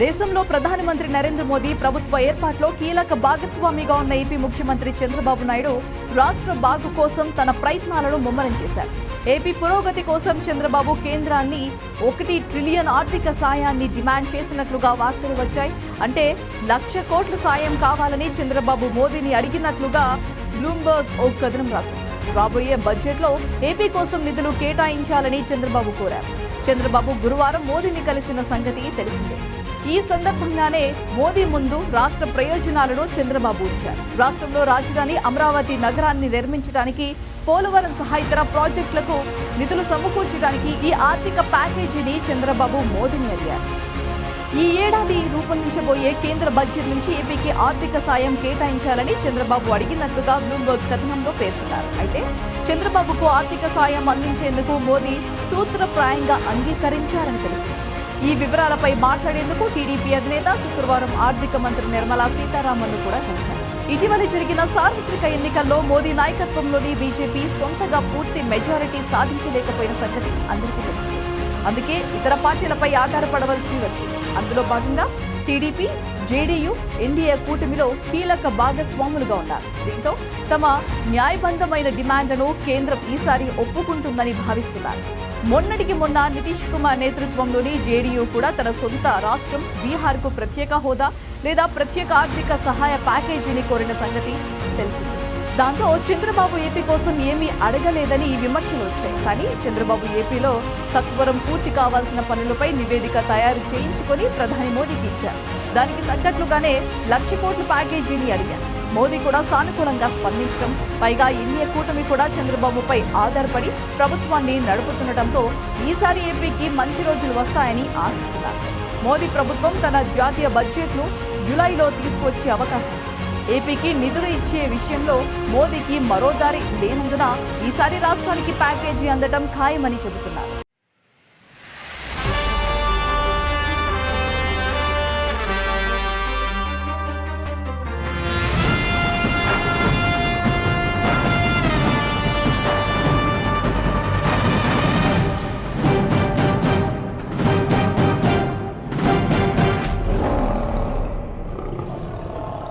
దేశంలో ప్రధానమంత్రి నరేంద్ర మోదీ ప్రభుత్వ ఏర్పాటులో కీలక భాగస్వామిగా ఉన్న ఏపీ ముఖ్యమంత్రి చంద్రబాబు నాయుడు రాష్ట్ర బాగు కోసం తన ప్రయత్నాలను ముమ్మరం చేశారు. ఏపీ పురోగతి కోసం చంద్రబాబు కేంద్రాన్ని ఒకటి ట్రిలియన్ ఆర్థిక సాయాన్ని డిమాండ్ చేసినట్లుగా వార్తలు వచ్చాయి. అంటే లక్ష కోట్ల సాయం కావాలని చంద్రబాబు మోదీని అడిగినట్లుగా బ్లూంబర్గ్ ఓ కథనం రాశారు. రాబోయే బడ్జెట్లో ఏపీ కోసం నిధులు కేటాయించాలని చంద్రబాబు కోరారు. చంద్రబాబు గురువారం మోదీని కలిసిన సంగతి తెలిసిందే. ఈ సందర్భంగానే మోదీ ముందు రాష్ట్ర ప్రయోజనాలను చంద్రబాబు ఉంచారు. రాష్ట్రంలో రాజధాని అమరావతి నగరాన్ని నిర్మించడానికి పోలవరం సహా ఇతర ప్రాజెక్టులకు నిధులు సమకూర్చడానికి ఈ ఆర్థిక ప్యాకేజీని చంద్రబాబు మోదీని అడిగారు. ఈ ఏడాది రూపొందించబోయే కేంద్ర బడ్జెట్ నుంచి ఏపీకి ఆర్థిక సాయం కేటాయించాలని చంద్రబాబు అడిగినట్లుగా బ్లూంబర్గ్ కథనంలో పేర్కొన్నారు. అయితే చంద్రబాబుకు ఆర్థిక సాయం అందించేందుకు మోదీ సూత్రప్రాయంగా అంగీకరించారని తెలిసింది. ఈ వివరాలపై మాట్లాడేందుకు టీడీపీ అధినేత శుక్రవారం ఆర్థిక మంత్రి నిర్మలా సీతారామన్ కూడా కలిశారు. ఇటీవల జరిగిన సార్వత్రిక ఎన్నికల్లో మోదీ నాయకత్వంలోని బీజేపీ సొంతగా పూర్తి మెజారిటీ సాధించలేకపోయిన సంగతి అందరికీ తెలిసింది అందుకే ఇతర పార్టీలపై ఆధారపడవలసి వచ్చింది. అందులో భాగంగా టీడీపీ జేడీయూ ఎన్డీఏ కూటమిలో కీలక భాగస్వాములుగా ఉన్నారు. దీంతో తమ న్యాయబద్ధమైన డిమాండ్లను కేంద్రం ఈసారి ఒప్పుకుంటుందని భావిస్తున్నారు. మొన్నటికి మొన్న నితీష్ కుమార్ నేతృత్వంలోని జేడీయూ కూడా తన సొంత రాష్ట్రం బీహార్కు ప్రత్యేక హోదా లేదా ప్రత్యేక ఆర్థిక సహాయ ప్యాకేజీని కోరిన సంగతి తెలిసింది. దాంతో చంద్రబాబు ఏపీ కోసం ఏమీ అడగలేదని ఈ విమర్శలు వచ్చాయి. కానీ చంద్రబాబు ఏపీలో సత్వరం పూర్తి కావాల్సిన పనులపై నివేదిక తయారు చేయించుకొని ప్రధాని మోదీకి ఇచ్చారు. దానికి తగ్గట్లుగానే లక్ష కోట్ల ప్యాకేజీని అడిగారు. మోదీ కూడా సానుకూలంగా స్పందించడం పైగా ఎన్డీఏ కూటమి కూడా చంద్రబాబుపై ఆధారపడి ప్రభుత్వాన్ని నడుపుతుండటంతో ఈసారి ఏపీకి మంచి రోజులు వస్తాయని ఆశిస్తున్నారు. మోదీ ప్రభుత్వం తన జాతీయ బడ్జెట్ను జులైలో తీసుకొచ్చే అవకాశం ఉంది. ఏపీకి నిధులు ఇచ్చే విషయంలో మోదీకి మరో దారి లేనందున ఈసారి రాష్ట్రానికి ప్యాకేజీ అందడం ఖాయమని చెబుతున్నారు.